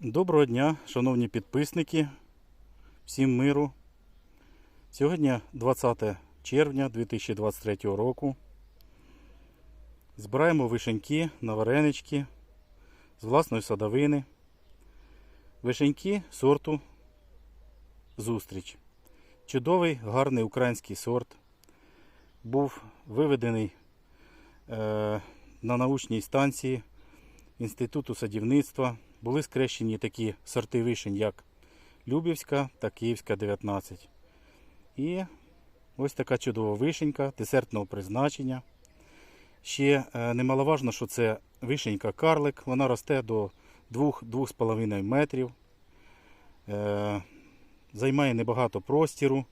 Доброго дня, шановні підписники, всім миру. Сьогодні 20 червня 2023 року. Збираємо вишеньки на варенички з власної садовини. Вишеньки сорту Зустріч. Чудовий, гарний український сорт. Був виведений е, на научній станції Інституту садівництва. Були скрещені такі сорти вишень, як Любівська та Київська 19. І ось така чудова вишенька десертного призначення. Ще е, немаловажно, що це вишенька карлик. Вона росте до 2-2,5 метрів. Е, Займає небагато простіру е,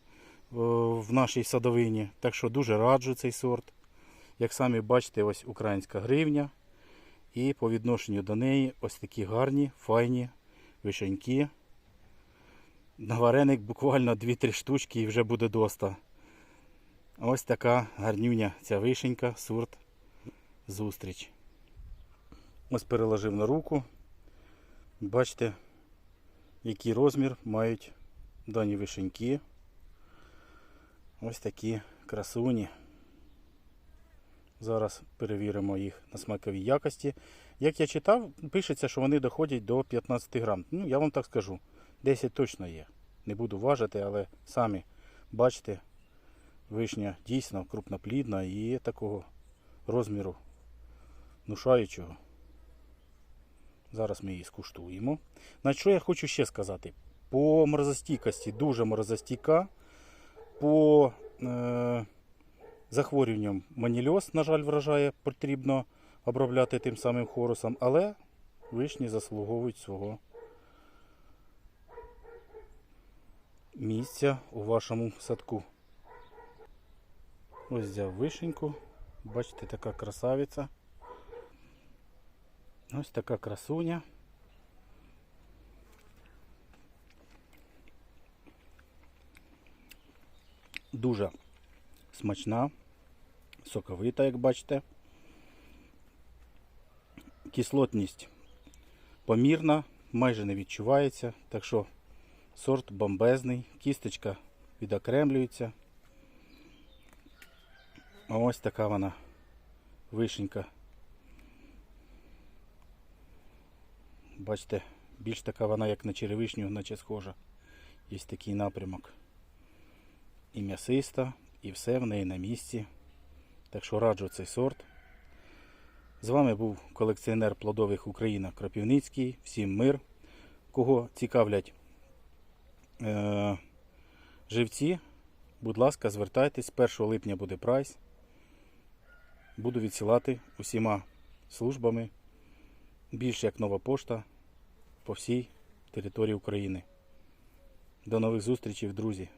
в нашій садовині. Так що дуже раджу цей сорт. Як самі бачите, ось українська гривня. І по відношенню до неї ось такі гарні, файні вишеньки. На вареник буквально 2-3 штучки і вже буде доста. Ось така гарнюня ця вишенька, сорт зустріч. Ось переложив на руку. Бачите, який розмір мають дані вишеньки. Ось такі красуні. Зараз перевіримо їх на смаковій якості. Як я читав, пишеться, що вони доходять до 15 грам. Ну, я вам так скажу. 10 точно є. Не буду важити, але самі бачите, вишня дійсно крупноплідна і такого розміру внушаючого. Зараз ми її скуштуємо. На що я хочу ще сказати? По морозостійкості дуже морозостійка. По е, захворюванням манільоз, на жаль, вражає, потрібно обробляти тим самим хорусом, але вишні заслуговують свого місця у вашому садку. Ось взяв вишеньку. Бачите, така красавиця. Ось така красуня. Дуже смачна, соковита, як бачите. Кислотність помірна, майже не відчувається, так що сорт бомбезний, кісточка відокремлюється. А ось така вона вишенька. Бачите, більш така вона, як на черевишню, наче схожа. Є такий напрямок. І м'ясиста, і все в неї на місці. Так що раджу цей сорт. З вами був колекціонер плодових Україна Кропівницький. Всім мир. Кого цікавлять е- живці, будь ласка, звертайтесь. 1 липня буде прайс. Буду відсилати усіма службами. Більш як нова пошта по всій території України. До нових зустрічей, друзі!